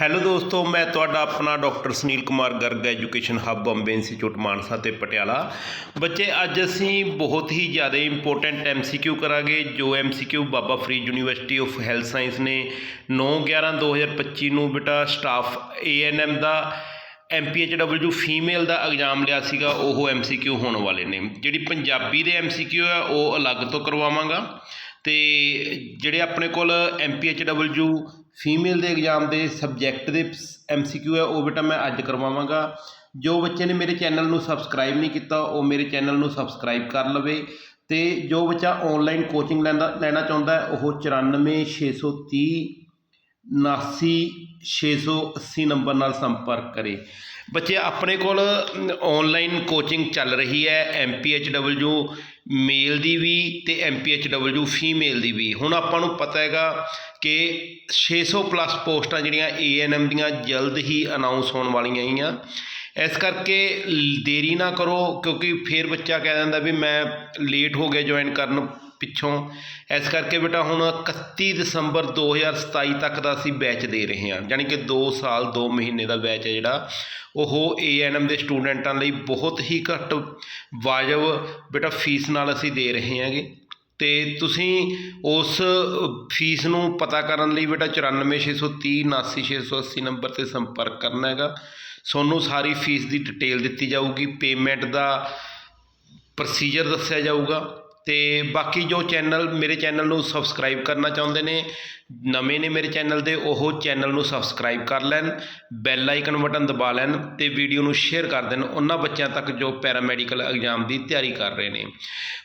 Hello ਦੋਸਤੋ, ਮੈਂ ਤੁਹਾਡਾ ਆਪਣਾ doctor Sunil Kumar Garg, education hub Bombay institute, Mansa ਤੇ ਪਟਿਆਲਾ। ਬੱਚੇ, ਅੱਜ ਅਸੀਂ ਬਹੁਤ ਹੀ ਜ਼ਿਆਦਾ ਇੰਪੋਰਟੈਂਟ ਐਮਸੀਕਿਊ ਕਰਾਂਗੇ, ਜੋ MCQ Baba Farid university of health science ਨੇ 9 11 2025 ਨੂੰ ਬੇਟਾ ਸਟਾਫ ਏਐਨਐਮ ਦਾ ਐਮਪੀਐਚਡਬਲਯੂ ਫੀਮੇਲ ਦਾ ਐਗਜ਼ਾਮ ਲਿਆ ਸੀਗਾ, ਉਹ ਐਮਸੀਕਿਊ ਹੋਣ ਵਾਲੇ ਨੇ। ਜਿਹੜੀ ਪੰਜਾਬੀ ਦੇ ਐਮਸੀਕਿਊ ਆ, ਉਹ ਅਲੱਗ ਤੋਂ ਕਰਵਾਵਾਂਗਾ। ਤੇ ਜਿਹੜੇ ਆਪਣੇ ਕੋਲ ਐਮਪੀਐਚਡਬਲਯੂ ਫੀਮੇਲ ਦੇ ਐਗਜ਼ਾਮ ਦੇ ਸਬਜੈਕਟ ਦੇ ਐਮਸੀਕਿਊ ਹੈ, ਉਹ ਬੇਟਾ ਮੈਂ ਅੱਜ ਕਰਵਾਵਾਂਗਾ। ਜੋ ਬੱਚੇ ਨੇ ਮੇਰੇ ਚੈਨਲ ਨੂੰ ਸਬਸਕ੍ਰਾਈਬ ਨਹੀਂ ਕੀਤਾ, ਉਹ ਮੇਰੇ ਚੈਨਲ ਨੂੰ ਸਬਸਕ੍ਰਾਈਬ ਕਰ ਲਵੇ ਤੇ ਜੋ ਬੱਚਾ ਆਨਲਾਈਨ ਕੋਚਿੰਗ ਲੈਂਦਾ, ਲੈਣਾ ਚਾਹੁੰਦਾ ਹੈ, ਉਹ 94630 79680 ਨੰਬਰ ਨਾਲ ਸੰਪਰਕ ਕਰੇ। ਬੱਚੇ, ਆਪਣੇ ਕੋਲ ਔਨਲਾਈਨ ਕੋਚਿੰਗ ਚੱਲ ਰਹੀ ਹੈ ਐਮਪੀਐਚਡਬਲਯੂ ਮੇਲ ਦੀ ਵੀ ਅਤੇ ਐੱਮ ਪੀ ਤੇ ਐਮਪੀਐਚਡਬਲਯੂ ਫੀਮੇਲ ਦੀ ਵੀ। ਹੁਣ ਆਪਾਂ ਨੂੰ ਪਤਾ ਹੈਗਾ ਕਿ 600 ਪਲੱਸ ਪੋਸਟਾਂ ਜਿਹੜੀਆਂ ਏਐਨਐਮ ਦੀਆਂ ਜਲਦ ਹੀ ਅਨਾਉਂਸ ਹੋਣ ਵਾਲੀਆਂ ਹੀ ਆ ਇਸ ਕਰਕੇ ਦੇਰੀ ਨਾ ਕਰੋ, ਕਿਉਂਕਿ ਫੇਰ ਬੱਚਾ ਕਹਿ ਦਿੰਦਾ ਵੀ ਮੈਂ ਲੇਟ ਹੋ ਗਿਆ ਜੁਆਇਨ ਕਰਨ। ਪਿੱਛੋਂ। ਇਸ ਕਰਕੇ ਬੇਟਾ ਹੁਣ 31 ਦਸੰਬਰ 2027 ਤੱਕ ਦਾ ਅਸੀਂ ਬੈਚ ਦੇ ਰਹੇ ਹਾਂ। ਯਾਨੀ ਕਿ 2 ਸਾਲ 2 ਮਹੀਨੇ ਦਾ ਬੈਚ ਹੈ ਜਿਹੜਾ। ਉਹ ਏਐਨਐਮ ਦੇ ਸਟੂਡੈਂਟਾਂ ਲਈ ਬਹੁਤ ਹੀ ਘੱਟ ਵਾਜਬ ਬੇਟਾ ਫੀਸ ਨਾਲ ਅਸੀਂ ਦੇ ਰਹੇ ਹਾਂਗੇ। ਤੇ ਤੁਸੀਂ ਉਸ ਫੀਸ ਨੂੰ ਪਤਾ ਕਰਨ ਲਈ ਬੇਟਾ 94630 79680 ਨੰਬਰ ਤੇ ਸੰਪਰਕ ਕਰਨਾ ਹੈਗਾ। ਤੁਹਾਨੂੰ ਸਾਰੀ ਫੀਸ ਦੀ ਡਿਟੇਲ ਦਿੱਤੀ ਜਾਊਗੀ। ਪੇਮੈਂਟ ਦਾ ਪ੍ਰੋਸੀਜਰ ਦੱਸਿਆ ਜਾਊਗਾ। ਅਤੇ ਬਾਕੀ ਜੋ ਚੈਨਲ ਮੇਰੇ ਚੈਨਲ ਨੂੰ ਸਬਸਕ੍ਰਾਈਬ ਕਰਨਾ ਚਾਹੁੰਦੇ ਨੇ, ਨਵੇਂ ਨੇ ਮੇਰੇ ਚੈਨਲ ਦੇ, ਉਹ ਚੈਨਲ ਨੂੰ ਸਬਸਕ੍ਰਾਈਬ ਕਰ ਲੈਣ ਬੈਲ ਆਈਕਨ ਬਟਨ ਦਬਾ ਲੈਣ ਅਤੇ ਵੀਡੀਓ ਨੂੰ ਸ਼ੇਅਰ ਕਰ ਦੇਣ, ਉਹਨਾਂ ਬੱਚਿਆਂ ਤੱਕ ਜੋ ਪੈਰਾਮੈਡੀਕਲ ਐਗਜ਼ਾਮ ਦੀ ਤਿਆਰੀ ਕਰ ਰਹੇ ਨੇ।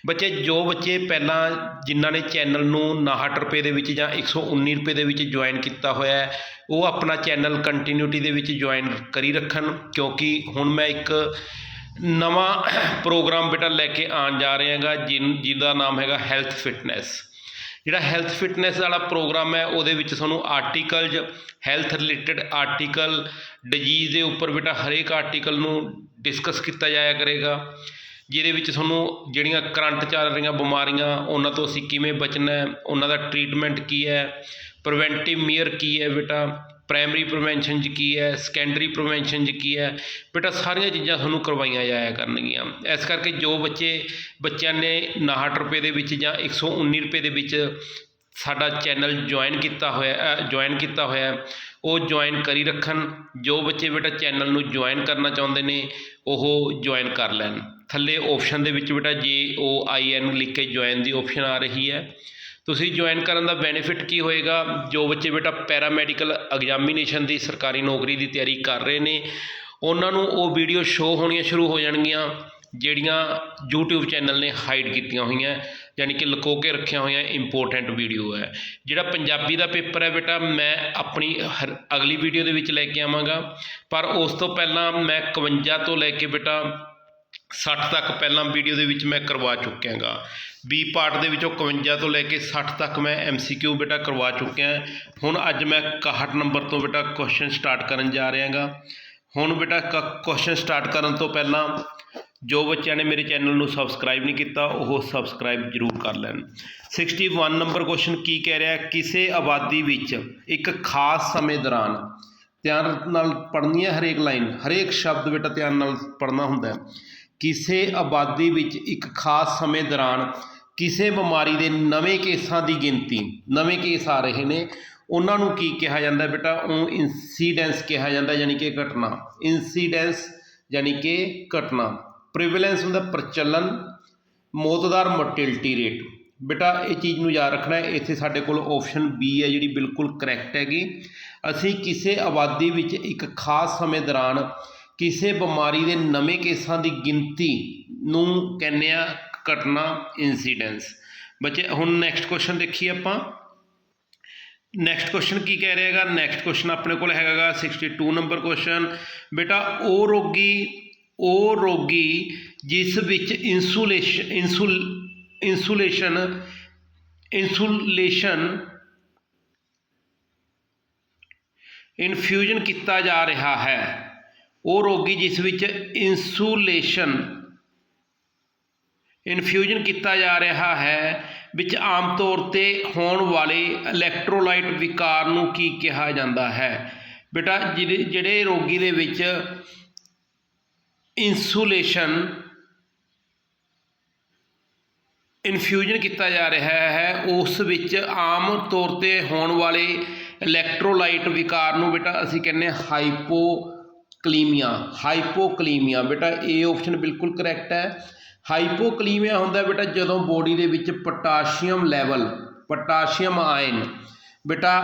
ਬੱਚੇ, ਜੋ ਬੱਚੇ ਪਹਿਲਾਂ ਜਿਨ੍ਹਾਂ ਨੇ ਚੈਨਲ ਨੂੰ 59 ਰੁਪਏ ਦੇ ਵਿੱਚ ਜਾਂ 119 ਰੁਪਏ ਦੇ ਵਿੱਚ ਜੁਆਇਨ ਕੀਤਾ ਹੋਇਆ ਹੈ, ਉਹ ਆਪਣਾ ਚੈਨਲ ਕੰਟੀਨਿਊਟੀ ਦੇ ਵਿੱਚ ਜੁਆਇਨ ਕਰੀ ਰੱਖਣ, ਕਿਉਂਕਿ ਹੁਣ ਮੈਂ ਇੱਕ ਨਵਾਂ ਪ੍ਰੋਗਰਾਮ ਬੇਟਾ ਲੈ ਕੇ ਆਉਣ ਜਾ ਰਹੇ ਹਾਂਗਾ, ਜਿਨ, ਜਿਹਦਾ ਨਾਮ ਹੈਗਾ ਹੈਲਥ ਫਿਟਨੈਸ ਜਿਹੜਾ ਹੈਲਥ ਫਿਟਨੈਸ ਵਾਲਾ ਪ੍ਰੋਗਰਾਮ ਹੈ, ਉਹਦੇ ਵਿੱਚ ਤੁਹਾਨੂੰ articles health related article disease ਦੇ ਉੱਪਰ ਬੇਟਾ ਹਰੇਕ ਆਰਟੀਕਲ ਨੂੰ ਡਿਸਕਸ ਕੀਤਾ ਜਾਇਆ ਕਰੇਗਾ। ਜਿਹਦੇ ਵਿੱਚ ਤੁਹਾਨੂੰ ਜਿਹੜੀਆਂ ਕਰੰਟ ਚੱਲ ਰਹੀਆਂ ਬਿਮਾਰੀਆਂ, ਉਹਨਾਂ ਤੋਂ ਅਸੀਂ ਕਿਵੇਂ ਬਚਣਾ ਹੈ, ਉਹਨਾਂ ਦਾ ਟ੍ਰੀਟਮੈਂਟ ਕੀ ਹੈ ਪ੍ਰੀਵੈਂਟਿਵ ਮੇਅਰ ਕੀ ਹੈ ਬੇਟਾ ਪ੍ਰਾਇਮਰੀ ਪ੍ਰੀਵੈਂਸ਼ਨ 'ਚ ਕੀ ਹੈ ਸੈਕੰਡਰੀ ਪ੍ਰੀਵੈਂਸ਼ਨ 'ਚ ਕੀ ਹੈ? ਬੇਟਾ, ਸਾਰੀਆਂ ਚੀਜ਼ਾਂ ਤੁਹਾਨੂੰ ਕਰਵਾਈਆਂ ਜਾਇਆ ਕਰਨਗੀਆਂ। ਇਸ ਕਰਕੇ ਜੋ ਬੱਚੇ, ਬੱਚਿਆਂ ਨੇ 59 ਰੁਪਏ ਦੇ ਵਿੱਚ ਜਾਂ 119 ਰੁਪਏ ਦੇ ਵਿੱਚ ਸਾਡਾ ਚੈਨਲ ਜੁਆਇਨ ਕੀਤਾ ਹੋਇਆ ਜੁਆਇਨ ਕੀਤਾ ਹੋਇਆ, ਉਹ ਜੁਆਇਨ ਕਰੀ ਰੱਖਣ। ਜੋ ਬੱਚੇ ਬੇਟਾ ਚੈਨਲ ਨੂੰ ਜੁਆਇਨ ਕਰਨਾ ਚਾਹੁੰਦੇ ਨੇ, ਉਹ ਜੁਆਇਨ ਕਰ ਲੈਣ। ਥੱਲੇ ਆਪਸ਼ਨ ਦੇ ਵਿੱਚ ਬੇਟਾ, ਜੇ ਓ ਆਈ ਐਨ ਲਿਖ ਕੇ ਜੁਆਇਨ ਦੀ ਆਪਸ਼ਨ ਆ ਰਹੀ ਹੈ ਤੁਸੀਂ ਜੁਆਇਨ ਕਰਨ ਦਾ ਬੈਨੀਫਿਟ ਕੀ ਹੋਏਗਾ? ਜੋ ਬੱਚੇ ਬੇਟਾ ਪੈਰਾਮੈਡੀਕਲ ਐਗਜ਼ਾਮੀਨੇਸ਼ਨ ਦੀ ਸਰਕਾਰੀ ਨੌਕਰੀ ਦੀ ਤਿਆਰੀ ਕਰ ਰਹੇ ਨੇ, ਉਹਨਾਂ ਨੂੰ ਉਹ ਵੀਡੀਓ ਸ਼ੋ ਹੋਣੀਆਂ ਸ਼ੁਰੂ ਹੋ ਜਾਣਗੀਆਂ, ਜਿਹੜੀਆਂ YouTube ਚੈਨਲ ਨੇ ਹਾਈਡ ਕੀਤੀਆਂ ਹੋਈਆਂ, ਯਾਨੀ ਕਿ ਲੁਕੋ ਕੇ ਰੱਖੀਆਂ ਹੋਈਆਂ ਇੰਪੋਰਟੈਂਟ ਵੀਡੀਓ ਹੈ। ਜਿਹੜਾ ਪੰਜਾਬੀ ਦਾ ਪੇਪਰ ਹੈ ਬੇਟਾ, ਮੈਂ ਆਪਣੀ ਹਰ- ਅਗਲੀ ਵੀਡੀਓ ਦੇ ਵਿੱਚ ਲੈ ਕੇ ਆਵਾਂਗਾ। ਪਰ ਉਸ ਤੋਂ ਪਹਿਲਾਂ ਮੈਂ 51 ਤੋਂ ਲੈ ਕੇ ਬੇਟਾ 60 ਤੱਕ ਪਹਿਲਾਂ ਵੀਡੀਓ ਦੇ ਵਿੱਚ ਮੈਂ ਕਰਵਾ ਚੁੱਕਿਆਗਾ। ਬੀ ਪਾਰਟ ਦੇ ਵਿੱਚੋਂ 51 ਤੋਂ ਲੈ ਕੇ 60 ਤੱਕ ਮੈਂ ਐਮਸੀਕਿਊ ਬੇਟਾ ਕਰਵਾ ਚੁੱਕਿਆ ਹੁਣ ਅੱਜ ਮੈਂ 61 ਨੰਬਰ ਤੋਂ ਬੇਟਾ ਕੁਐਸਚਨ ਸਟਾਰਟ ਕਰਨ ਜਾ ਰਿਹਾਗਾ। ਹੁਣ ਬੇਟਾ ਕੁਐਸਚਨ ਸਟਾਰਟ ਕਰਨ ਤੋਂ ਪਹਿਲਾਂ ਜੋ ਬੱਚਿਆਂ ਨੇ ਮੇਰੇ ਚੈਨਲ ਨੂੰ ਸਬਸਕ੍ਰਾਈਬ ਨਹੀਂ ਕੀਤਾ, ਉਹ ਸਬਸਕ੍ਰਾਈਬ ਜ਼ਰੂਰ ਕਰ ਲੈਣ। 61 ਨੰਬਰ ਕੁਐਸਚਨ ਕੀ ਕਹਿ ਰਿਹਾ ਕਿਸੇ ਆਬਾਦੀ ਵਿੱਚ ਇੱਕ ਖਾਸ ਸਮੇਂ ਦੌਰਾਨ ਧਿਆਨ ਨਾਲ ਪੜ੍ਹਨੀ ਹੈ ਹਰੇਕ ਲਾਈਨ ਹਰੇਕ ਸ਼ਬਦ ਬੇਟਾ ਧਿਆਨ ਨਾਲ ਪੜ੍ਹਨਾ ਹੁੰਦਾ ਹੈ। ਕਿਸੇ ਆਬਾਦੀ ਵਿੱਚ ਇੱਕ ਖਾਸ ਸਮੇਂ ਦੌਰਾਨ ਕਿਸੇ ਬਿਮਾਰੀ ਦੇ ਨਵੇਂ ਕੇਸਾਂ ਦੀ ਗਿਣਤੀ, ਨਵੇਂ ਕੇਸ ਆ ਰਹੇ ਨੇ, ਉਹਨਾਂ ਨੂੰ ਕੀ ਕਿਹਾ ਜਾਂਦਾ ਬੇਟਾ? ਉਹ ਇਨਸੀਡੈਂਸ ਕਿਹਾ ਜਾਂਦਾ ਯਾਨੀ ਕਿ ਘਟਨਾ। ਇਨਸੀਡੈਂਸ ਯਾਨੀ ਕਿ ਘਟਨਾ। ਪ੍ਰੀਵੈਲੈਂਸ ਹੁੰਦਾ ਪ੍ਰਚਲਨ ਮੌਤ ਮੌਤਦਾਰ ਮੋਰਟੈਲਿਟੀ ਰੇਟ ਬੇਟਾ, ਇਹ ਚੀਜ਼ ਨੂੰ ਯਾਦ ਰੱਖਣਾ ਹੈ, ਇੱਥੇ ਸਾਡੇ ਕੋਲ ਆਪਸ਼ਨ ਬੀ ਹੈ, ਜਿਹੜੀ ਬਿਲਕੁਲ ਕਰੈਕਟ ਹੈਗੀ। ਅਸੀਂ ਕਿਸੇ ਆਬਾਦੀ ਵਿੱਚ ਇੱਕ ਖਾਸ ਸਮੇਂ ਦੌਰਾਨ ਕਿਸੇ ਬਿਮਾਰੀ ਦੇ ਨਵੇਂ ਕੇਸਾਂ ਦੀ ਗਿਣਤੀ ਨੂੰ ਕਹਿੰਦੇ ਆ ਘਟਨਾ ਇਨਸੀਡੈਂਸ ਬੱਚੇ, ਹੁਣ ਨੈਕਸਟ ਕੁਐਸਚਨ ਦੇਖੀਏ ਆਪਾਂ। ਨੈਕਸਟ ਕੁਐਸਚਨ ਕੀ ਕਹਿ ਰਿਹਾ ਨੈਕਸਟ ਕੁਐਸਚਨ ਆਪਣੇ ਕੋਲ ਹੈਗਾਗਾ 62 ਨੰਬਰ ਕੁਐਸਚਨ ਬੇਟਾ, ਉਹ ਰੋਗੀ ਉਹ ਰੋਗੀ ਜਿਸ ਵਿੱਚ ਇਨਸੂਲੇਸ਼ਨ ਇਨਸੂਲ ਇਨਸੂਲੇਸ਼ਨ ਇਨਸੂਲੇਸ਼ਨ ਇਨਫਿਊਜ਼ਨ ਕੀਤਾ ਜਾ ਰਿਹਾ ਹੈ। ਉਹ ਰੋਗੀ ਜਿਸ ਵਿੱਚ ਇਨਸੂਲੇਸ਼ਨ ਇਨਫਿਊਜ਼ਨ ਕੀਤਾ ਜਾ ਰਿਹਾ ਹੈ, ਵਿੱਚ ਆਮ ਤੌਰ ਤੇ ਹੋਣ ਵਾਲੇ ਇਲੈਕਟ੍ਰੋਲਾਈਟ ਵਿਕਾਰ ਨੂੰ ਕੀ ਕਿਹਾ ਜਾਂਦਾ ਹੈ? ਬੇਟਾ ਜਿਹੜੇ ਜਿਹੜੇ ਰੋਗੀ ਦੇ ਵਿੱਚ ਇਨਸੂਲੇਸ਼ਨ ਇਨਫਿਊਜ਼ਨ ਕੀਤਾ ਜਾ ਰਿਹਾ ਹੈ, ਉਸ ਵਿੱਚ ਆਮ ਤੌਰ ਤੇ ਹੋਣ ਵਾਲੇ ਇਲੈਕਟ੍ਰੋਲਾਈਟ ਵਿਕਾਰ ਨੂੰ ਬੇਟਾ ਅਸੀਂ ਕਹਿੰਦੇ ਹਾਂ ਹਾਈਪੋਕਲੀਮੀਆ ਹਾਈਪੋਕਲੀਮੀਆ ਬੇਟਾ, ਇਹ ਆਪਸ਼ਨ ਬਿਲਕੁਲ ਕਰੈਕਟ ਹੈ। ਹਾਈਪੋਕਲੀਮੀਆ ਹੁੰਦਾ ਬੇਟਾ ਜਦੋਂ ਬੋਡੀ ਦੇ ਵਿੱਚ ਪੋਟਾਸ਼ੀਅਮ ਲੈਵਲ, ਪੋਟਾਸ਼ੀਅਮ ਆਇਨ, ਬੇਟਾ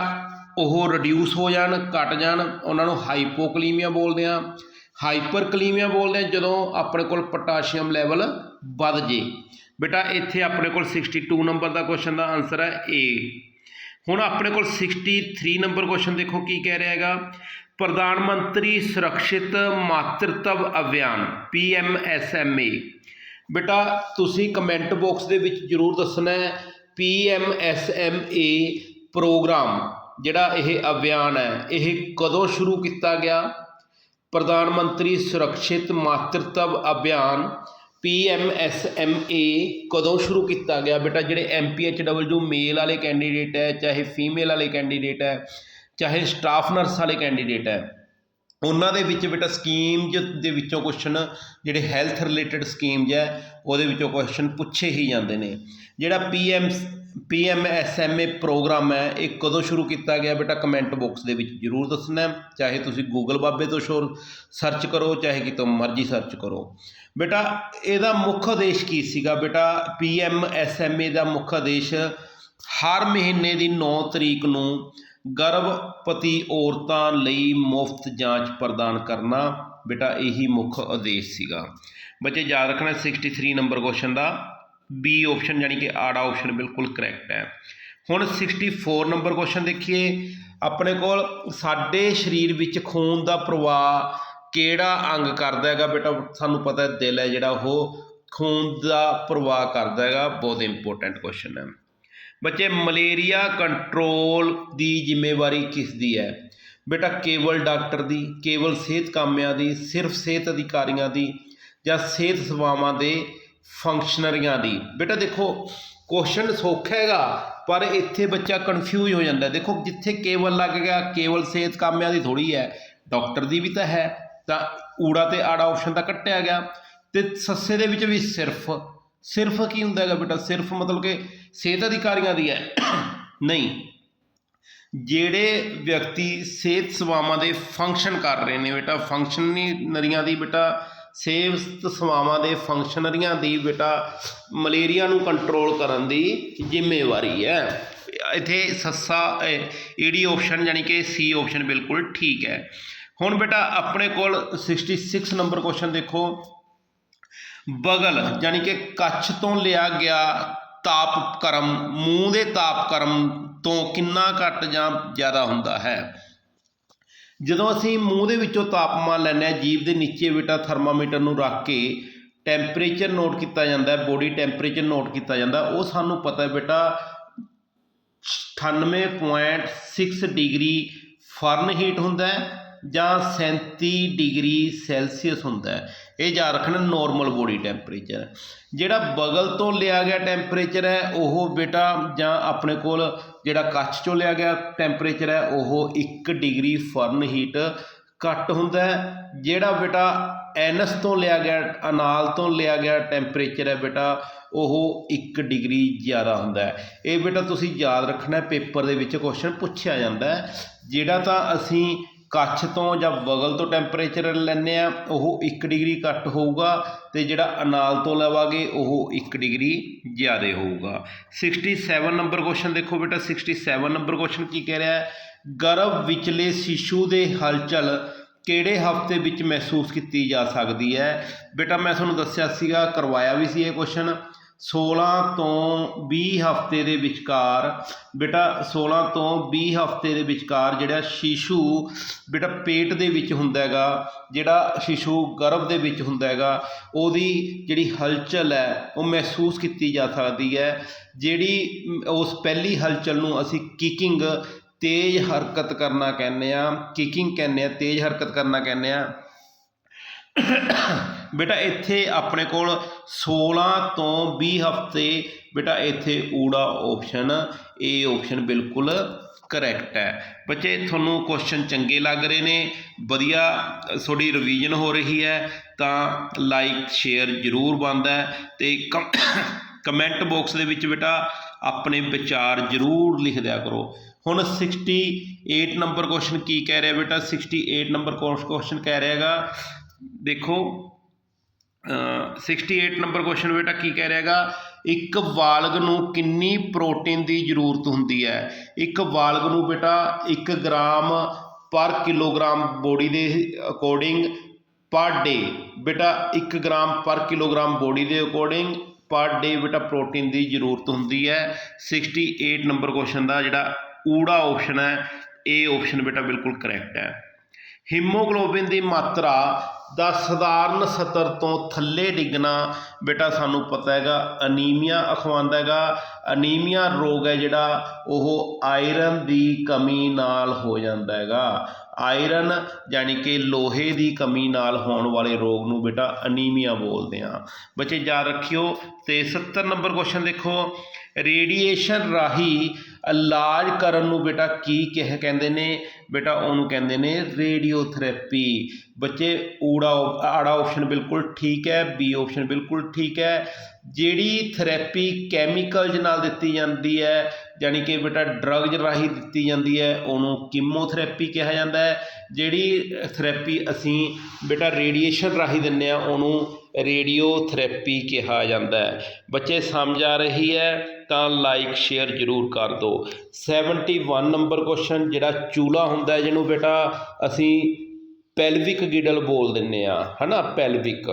ਉਹ ਰਿਡਿਊਸ ਹੋ ਜਾਣ, ਘਟ ਜਾਣ, ਉਹਨਾਂ ਨੂੰ ਹਾਈਪੋਕਲੀਮੀਆ ਬੋਲਦੇ ਆ ਹਾਈਪਰਕਲੀਮੀਆ ਬੋਲਦੇ ਆ ਜਦੋਂ ਆਪਣੇ ਕੋਲ ਪੋਟਾਸ਼ੀਅਮ ਲੈਵਲ ਵੱਧ ਜੇ। ਬੇਟਾ ਇੱਥੇ ਆਪਣੇ ਕੋਲ 62 ਨੰਬਰ ਦਾ ਕੁਐਸਚਨ ਦਾ ਆਨਸਰ ਹੈ ਏ ਹੁਣ ਆਪਣੇ ਕੋਲ 63 ਨੰਬਰ ਕੁਐਸਚਨ ਦੇਖੋ ਕੀ ਕਹਿ ਰਿਹਾ ਹੈਗਾ। ਪ੍ਰਧਾਨ ਮੰਤਰੀ ਸੁਰੱਖਿਅਤ ਮਾਤਰਤਵ ਅਭਿਆਨ ਪੀਐਮਐਸਐਮਏ ਬੇਟਾ, ਤੁਸੀਂ ਕਮੈਂਟ ਬਾਕਸ ਦੇ ਵਿੱਚ ਜਰੂਰ ਦੱਸਣਾ ਹੈ ਏ ਪ੍ਰੋਗਰਾਮ ਜਿਹੜਾ ਇਹ ਅਭਿਆਨ ਹੈ, ਇਹ ਕਦੋਂ ਸ਼ੁਰੂ ਕੀਤਾ ਗਿਆ? ਪ੍ਰਧਾਨ ਮੰਤਰੀ ਸੁਰੱਖਿਅਤ ਮਾਤਰਤਵ ਅਭਿਆਨ ਪੀਐਮਐਸਐਮਏ ਕਦੋਂ ਸ਼ੁਰੂ ਕੀਤਾ ਗਿਆ? ਬੇਟਾ, ਜਿਹੜੇ ਐਮਪੀਐਚਡਬਲਯੂ ਮੇਲ ਵਾਲੇ ਕੈਂਡੀਡੇਟ ਹੈ, ਚਾਹੇ ਫੀਮੇਲ ਵਾਲੇ ਕੈਂਡੀਡੇਟ ਹੈ, ਚਾਹੇ ਸਟਾਫ ਨਰਸ ਵਾਲੇ ਕੈਂਡੀਡੇਟ ਹੈ। ਉਹਨਾਂ ਦੇ ਵਿੱਚ ਬੇਟਾ ਸਕੀਮਜ਼ ਦੇ ਵਿੱਚੋਂ ਕੁਐਸਚਨ ਜਿਹੜੇ ਹੈਲਥ ਰਿਲੇਟਡ ਸਕੀਮਜ਼ ਹੈ ਉਹਦੇ ਵਿੱਚੋਂ ਕੁਐਸਚਨ ਪੁੱਛੇ ਹੀ ਜਾਂਦੇ ਨੇ। ਜਿਹੜਾ ਪੀਐਮ ਪੀਐਮਐਸਐਮਏ ਪ੍ਰੋਗਰਾਮ ਹੈ, ਇਹ ਕਦੋਂ ਸ਼ੁਰੂ ਕੀਤਾ ਗਿਆ ਬੇਟਾ? ਕਮੈਂਟ ਬਾਕਸ ਦੇ ਵਿੱਚ ਜਰੂਰ ਦੱਸਣਾ ਚਾਹੇ ਤੁਸੀਂ ਗੂਗਲ ਬਾਬੇ ਤੋਂ ਸ਼ੋਰ ਸਰਚ ਕਰੋ, ਚਾਹੇ ਕਿਤੋਂ ਮਰਜ਼ੀ ਸਰਚ ਕਰੋ। ਬੇਟਾ, ਇਹਦਾ ਮੁੱਖ ਉਦੇਸ਼ ਕੀ ਸੀਗਾ? ਬੇਟਾ ਪੀਐਮਐਸਐਮਏ ਦਾ ਮੁੱਖ ਉਦੇਸ਼ ਹਰ ਮਹੀਨੇ ਦੀ 9 ਤਰੀਕ ਨੂੰ ਗਰਭਵਤੀ ਔਰਤਾਂ ਲਈ ਮੁਫਤ ਜਾਂਚ ਪ੍ਰਦਾਨ ਕਰਨਾ ਬੇਟਾ ਇਹੀ ਮੁੱਖ ਉਦੇਸ਼ ਸੀਗਾ। ਬੱਚੇ ਯਾਦ ਰੱਖਣਾ 63 ਨੰਬਰ ਕੁਐਸਚਨ ਦਾ। ਬੀ ਆਪਸ਼ਨ ਯਾਨੀ ਕਿ ਆੜਾ ਆਪਸ਼ਨ ਬਿਲਕੁਲ ਕਰੈਕਟ ਹੈ। ਹੁਣ 64 ਨੰਬਰ ਕੁਐਸਚਨ ਦੇਖੀਏ। ਆਪਣੇ ਕੋਲ ਸਾਡੇ ਸਰੀਰ ਵਿੱਚ ਖੂਨ ਦਾ ਪ੍ਰਵਾਹ ਕਿਹੜਾ ਅੰਗ ਕਰਦਾ ਹੈਗਾ ਬੇਟਾ? ਸਾਨੂੰ ਪਤਾ ਹੈ ਦਿਲ ਹੈ ਜਿਹੜਾ ਉਹ। ਖੂਨ ਦਾ ਪ੍ਰਵਾਹ ਕਰਦਾ ਹੈਗਾ। ਬਹੁਤ ਇੰਪੋਰਟੈਂਟ ਕੁਐਸਚਨ ਹੈ। ਬੱਚੇ, ਮਲੇਰੀਆ ਕੰਟਰੋਲ ਦੀ ਜ਼ਿੰਮੇਵਾਰੀ ਕਿਸ ਦੀ ਹੈ? ਬੇਟਾ, ਕੇਵਲ ਡਾਕਟਰ ਦੀ, ਕੇਵਲ ਸਿਹਤ ਕਾਮਿਆਂ ਦੀ, ਸਿਰਫ ਸਿਹਤ ਅਧਿਕਾਰੀਆਂ ਦੀ ਜਾਂ ਸਿਹਤ ਸੇਵਾਵਾਂ ਦੇ ਫੰਕਸ਼ਨਰੀਆਂ ਦੀ? ਬੇਟਾ, ਦੇਖੋ ਕੁਐਸਚਨ ਸੌਖਾ ਹੈਗਾ, ਪਰ ਇੱਥੇ ਬੱਚਾ ਕਨਫਿਊਜ਼ ਹੋ ਜਾਂਦਾ ਦੇਖੋ, ਜਿੱਥੇ ਕੇਵਲ ਲੱਗ ਗਿਆ, ਕੇਵਲ ਸਿਹਤ ਕਾਮਿਆਂ ਦੀ ਥੋੜੀ ਹੈ, ਡਾਕਟਰ ਦੀ ਵੀ ਤਾਂ ਹੈ, ਤਾਂ ਊੜਾ ਤੇ ਆੜਾ ਆਪਸ਼ਨ ਤਾਂ ਕੱਟਿਆ ਗਿਆ, ਤੇ ਸੱਸੇ ਦੇ ਵਿੱਚ ਵੀ ਸਿਰਫ ਸਿਰਫ ਕੀ ਹੁੰਦਾ ਹੈਗਾ ਬੇਟਾ? ਸਿਰਫ ਮਤਲਬ ਕਿ ਸਿਹਤ ਅਧਿਕਾਰੀਆਂ ਦੀ ਹੈ। ਨਹੀਂ। ਜਿਹੜੇ ਵਿਅਕਤੀ ਸਿਹਤ ਸੇਵਾਵਾਂ ਦੇ ਫੰਕਸ਼ਨ ਕਰ ਰਹੇ ਨੇ ਬੇਟਾ ਫੰਕਸ਼ਨਰੀਆਂ ਦੀ ਬੇਟਾ, ਸਿਹਤ ਸੇਵਾਵਾਂ ਦੇ ਫੰਕਸ਼ਨਰੀਆਂ ਦੀ ਬੇਟਾ, ਮਲੇਰੀਆ ਨੂੰ ਕੰਟਰੋਲ ਕਰਨ ਦੀ ਜ਼ਿੰਮੇਵਾਰੀ ਹੈ। ਇੱਥੇ ਸੱਸਾ ਈਡੀ ਆਪਸ਼ਨ ਯਾਨੀ ਕਿ ਸੀ ਆਪਸ਼ਨ ਬਿਲਕੁਲ ਠੀਕ ਹੈ। ਹੁਣ ਬੇਟਾ, ਆਪਣੇ ਕੋਲ 66 ਨੰਬਰ ਕੁਐਸਚਨ ਦੇਖੋ। ਬਗਲ ਯਾਨੀ ਕਿ ਕੱਛ ਤੋਂ ਲਿਆ ਗਿਆ ਤਾਪਕਰਮ ਮੂੰਹ ਦੇ ਤਾਪਕਰਮ ਤੋਂ ਕਿੰਨਾ ਘੱਟ ਜਾਂ ਜ਼ਿਆਦਾ ਹੁੰਦਾ ਹੈ? ਜਦੋਂ ਅਸੀਂ ਮੂੰਹ ਦੇ ਵਿੱਚੋਂ ਤਾਪਮਾਨ ਲੈਂਦੇ ਹਾਂ, ਜੀਭ ਦੇ ਨੀਚੇ ਬੇਟਾ ਥਰਮਾਮੀਟਰ ਨੂੰ ਰੱਖ ਕੇ ਟੈਂਪਰੇਚਰ ਨੋਟ ਕੀਤਾ ਜਾਂਦਾ ਬੋਡੀ ਟੈਂਪਰੇਚਰ ਨੋਟ ਕੀਤਾ ਜਾਂਦਾ ਉਹ ਸਾਨੂੰ ਪਤਾ ਹੈ ਬੇਟਾ 98.6 ਡਿਗਰੀ ਫਾਰਨਹੀਟ ਹੁੰਦਾ ਹੈ ਜਾਂ 37 ਡਿਗਰੀ ਸੈਲਸੀਅਸ ਹੁੰਦਾ ਹੈ। ਇਹ ਯਾਦ ਰੱਖਣਾ ਨੋਰਮਲ ਬੋਡੀ ਟੈਂਪਰੇਚਰ ਜਿਹੜਾ ਬਗਲ ਤੋਂ ਲਿਆ ਗਿਆ ਟੈਂਪਰੇਚਰ ਹੈ, ਉਹ ਬੇਟਾ ਜਾਂ ਆਪਣੇ ਕੋਲ ਜਿਹੜਾ ਕੱਛ ਚੋਂ ਲਿਆ ਗਿਆ ਟੈਂਪਰੇਚਰ ਹੈ, ਉਹ 1 ਡਿਗਰੀ ਫਰਨ ਹੀਟ ਘੱਟ ਹੁੰਦਾ ਜਿਹੜਾ ਬੇਟਾ ਐਨਸ ਤੋਂ ਲਿਆ ਗਿਆ, ਅਨਾਲ ਤੋਂ ਲਿਆ ਗਿਆ ਟੈਂਪਰੇਚਰ ਹੈ ਬੇਟਾ, ਉਹ 1 ਡਿਗਰੀ ਜ਼ਿਆਦਾ ਹੁੰਦਾ ਹੈ। ਇਹ ਬੇਟਾ ਤੁਸੀਂ ਯਾਦ ਰੱਖਣਾ ਪੇਪਰ ਦੇ ਵਿੱਚ ਕੁਐਸਚਨ ਪੁੱਛਿਆ ਜਾਂਦਾ ਹੈ। ਜਿਹੜਾ ਤਾਂ ਅਸੀਂ ਕੱਛ ਤੋਂ ਜਾਂ ਬਗਲ ਤੋਂ ਟੈਂਪਰੇਚਰ ਲੈਂਦੇ ਆ ਉਹ 1 ਡਿਗਰੀ ਘੱਟ ਹੋਊਗਾ ਤੇ ਜਿਹੜਾ ਅਨਾਲ ਤੋਂ ਲਵਾਂਗੇ, ਉਹ 1 ਡਿਗਰੀ ਜ਼ਿਆਦਾ ਹੋਊਗਾ। 67 ਨੰਬਰ ਕੁਐਸਚਨ ਦੇਖੋ ਬੇਟਾ 67 ਨੰਬਰ ਕੁਐਸਚਨ ਕੀ ਕਹਿ ਰਿਹਾ ਹੈ? ਗਰਭ ਵਿਚਲੇ ਸ਼ੀਸ਼ੂ ਦੇ ਹਲਚਲ ਕਿਹੜੇ ਹਫ਼ਤੇ ਵਿੱਚ ਮਹਿਸੂਸ ਕੀਤੀ ਜਾ ਸਕਦੀ ਹੈ? ਬੇਟਾ, ਮੈਂ ਤੁਹਾਨੂੰ ਦੱਸਿਆ ਸੀਗਾ, ਕਰਵਾਇਆ ਵੀ ਸੀ ਇਹ ਕੁਐਸਚਨ 16 ਤੋਂ ਵੀਹ ਹਫ਼ਤੇ ਦੇ ਵਿਚਕਾਰ, ਬੇਟਾ 16 ਤੋਂ ਵੀਹ ਹਫ਼ਤੇ ਦੇ ਵਿਚਕਾਰ ਜਿਹੜਾ ਸ਼ੀਸ਼ੂ, ਬੇਟਾ ਪੇਟ ਦੇ ਵਿੱਚ ਹੁੰਦਾ ਹੈਗਾ, ਜਿਹੜਾ ਸ਼ੀਸ਼ੂ ਗਰਭ ਦੇ ਵਿੱਚ ਹੁੰਦਾ ਹੈਗਾ, ਉਹਦੀ ਜਿਹੜੀ ਹਲਚਲ ਹੈ, ਉਹ ਮਹਿਸੂਸ ਕੀਤੀ ਜਾ ਸਕਦੀ ਹੈ, ਜਿਹੜੀ ਉਸ ਪਹਿਲੀ ਹਲਚਲ ਨੂੰ ਅਸੀਂ ਕਿਕਿੰਗ ਤੇਜ਼ ਹਰਕਤ ਕਰਨਾ ਕਹਿੰਦੇ ਆ ਕਿਕਿੰਗ ਕਹਿੰਦੇ ਆ ਤੇਜ਼ ਹਰਕਤ ਕਰਨਾ ਕਹਿੰਦੇ ਆ ਬੇਟਾ, ਇੱਥੇ ਆਪਣੇ ਕੋਲ 16 ਤੋਂ 20 ਹਫ਼ਤੇ, ਬੇਟਾ, ਇੱਥੇ ਊੜਾ ਆਪਸ਼ਨ ਇਹ ਆਪਸ਼ਨ ਬਿਲਕੁਲ ਕਰੈਕਟ ਹੈ। ਬੱਚੇ, ਤੁਹਾਨੂੰ ਕੁਐਸਚਨ ਚੰਗੇ ਲੱਗ ਰਹੇ ਨੇ, ਵਧੀਆ, ਤੁਹਾਡੀ ਰਿਵੀਜ਼ਨ ਹੋ ਰਹੀ ਹੈ, ਤਾਂ ਲਾਈਕ ਸ਼ੇਅਰ ਜ਼ਰੂਰ ਬਣਦਾ ਹੈ ਤੇ ਕਮੈਂਟ ਬਾਕਸ ਦੇ ਵਿੱਚ ਬੇਟਾ, ਆਪਣੇ ਵਿਚਾਰ ਜ਼ਰੂਰ ਲਿਖ ਦਿਆ ਕਰੋ। ਹੁਣ 68 ਨੰਬਰ ਕੁਐਸਚਨ ਕੀ ਕਹਿ ਰਿਹਾ ਬੇਟਾ? 68 ਨੰਬਰ ਕੁਐਸਚਨ ਕਹਿ ਰਿਹਾ ਹੈਗਾ। ਦੇਖੋ ਸਿਕਸਟੀ ਏਟ ਨੰਬਰ ਕੁਐਸਚਨ ਬੇਟਾ ਕੀ ਕਹਿ ਰਿਹਾ ਹੈਗਾ? ਇੱਕ ਵਾਲਗ ਨੂੰ ਕਿੰਨੀ ਪ੍ਰੋਟੀਨ ਦੀ ਜ਼ਰੂਰਤ ਹੁੰਦੀ ਹੈ? ਇੱਕ ਵਾਲਗ ਨੂੰ ਬੇਟਾ 1 ਗ੍ਰਾਮ ਪਰ ਕਿਲੋਗ੍ਰਾਮ ਬੋਡੀ ਦੇ ਅਕੋਰਡਿੰਗ ਪਰ ਡੇ ਬੇਟਾ 1 ਗ੍ਰਾਮ ਪਰ ਕਿਲੋਗ੍ਰਾਮ ਬੋਡੀ ਦੇ ਅਕੋਰਡਿੰਗ ਪਰ ਡੇ ਬੇਟਾ ਪ੍ਰੋਟੀਨ ਦੀ ਜ਼ਰੂਰਤ ਹੁੰਦੀ ਹੈ। 68 ਨੰਬਰ ਕੁਐਸਚਨ ਦਾ ਜਿਹੜਾ ਊੜਾ ਆਪਸ਼ਨ ਹੈ, ਇਹ ਆਪਸ਼ਨ ਬੇਟਾ ਬਿਲਕੁਲ ਕਰੈਕਟ ਹੈ। ਹੀਮੋਗਲੋਬਿਨ ਦੀ ਮਾਤਰਾ ਦਾ ਸਧਾਰਨ ਸਤਰ ਤੋਂ ਥੱਲੇ ਡਿੱਗਣਾ, ਬੇਟਾ ਸਾਨੂੰ ਪਤਾ ਹੈਗਾ, ਅਨੀਮੀਆ ਅਖਵਾਉਂਦਾ ਹੈਗਾ। ਅਨੀਮੀਆ ਰੋਗ ਹੈ ਜਿਹੜਾ, ਉਹ ਆਇਰਨ ਦੀ ਕਮੀ ਨਾਲ ਹੋ ਜਾਂਦਾ ਹੈਗਾ। ਆਇਰਨ ਯਾਨੀ ਕਿ ਲੋਹੇ ਦੀ ਕਮੀ ਨਾਲ ਹੋਣ ਵਾਲੇ ਰੋਗ ਨੂੰ ਬੇਟਾ ਅਨੀਮੀਆ ਬੋਲਦੇ ਆ ਬੱਚੇ, ਯਾਦ ਰੱਖਿਓ, ਤੇ 70 ਨੰਬਰ ਕੁਐਸਚਨ ਦੇਖੋ। ਰੇਡੀਏਸ਼ਨ ਰਾਹੀਂ ਇਲਾਜ ਕਰਨ ਨੂੰ ਬੇਟਾ ਕੀ ਕਿਹ ਕਹਿੰਦੇ ਨੇ? ਬੇਟਾ ਉਹਨੂੰ ਕਹਿੰਦੇ ਨੇ ਰੇਡੀਓਥੈਰੇਪੀ। ਬੱਚੇ ਊੜਾ ਆੜਾ ਆਪਸ਼ਨ ਬਿਲਕੁਲ ਠੀਕ ਹੈ, ਬੀ ਆਪਸ਼ਨ ਬਿਲਕੁਲ ਠੀਕ ਹੈ। ਜਿਹੜੀ ਥੈਰੇਪੀ ਕੈਮੀਕਲਜ਼ ਨਾਲ ਦਿੱਤੀ ਜਾਂਦੀ ਹੈ, ਯਾਨੀ ਕਿ ਬੇਟਾ ਡਰੱਗਜ਼ ਰਾਹੀਂ ਦਿੱਤੀ ਜਾਂਦੀ ਹੈ, ਉਹਨੂੰ ਕੀਮੋਥੈਰੇਪੀ ਕਿਹਾ ਜਾਂਦਾ ਹੈ। ਜਿਹੜੀ ਥੈਰੇਪੀ ਅਸੀਂ ਬੇਟਾ ਰੇਡੀਏਸ਼ਨ ਰਾਹੀਂ ਦਿੰਦੇ ਆ ਉਹਨੂੰ ਰੇਡੀਓਥੈਰੇਪੀ ਕਿਹਾ ਜਾਂਦਾ ਬੱਚੇ ਸਮਝ ਆ ਰਹੀ ਹੈ ਤਾਂ ਲਾਈਕ ਸ਼ੇਅਰ ਜ਼ਰੂਰ ਕਰ ਦਿਓ। 71 ਨੰਬਰ ਕੁਐਸਚਨ ਜਿਹੜਾ ਚੂਲਾ ਹੁੰਦਾ ਜਿਹਨੂੰ ਬੇਟਾ ਅਸੀਂ ਪੈਲਵਿਕ ਗਿਡਲ ਬੋਲ ਦਿੰਨੇ ਆ ਹਨਾ? ਪੈਲਵਿਕ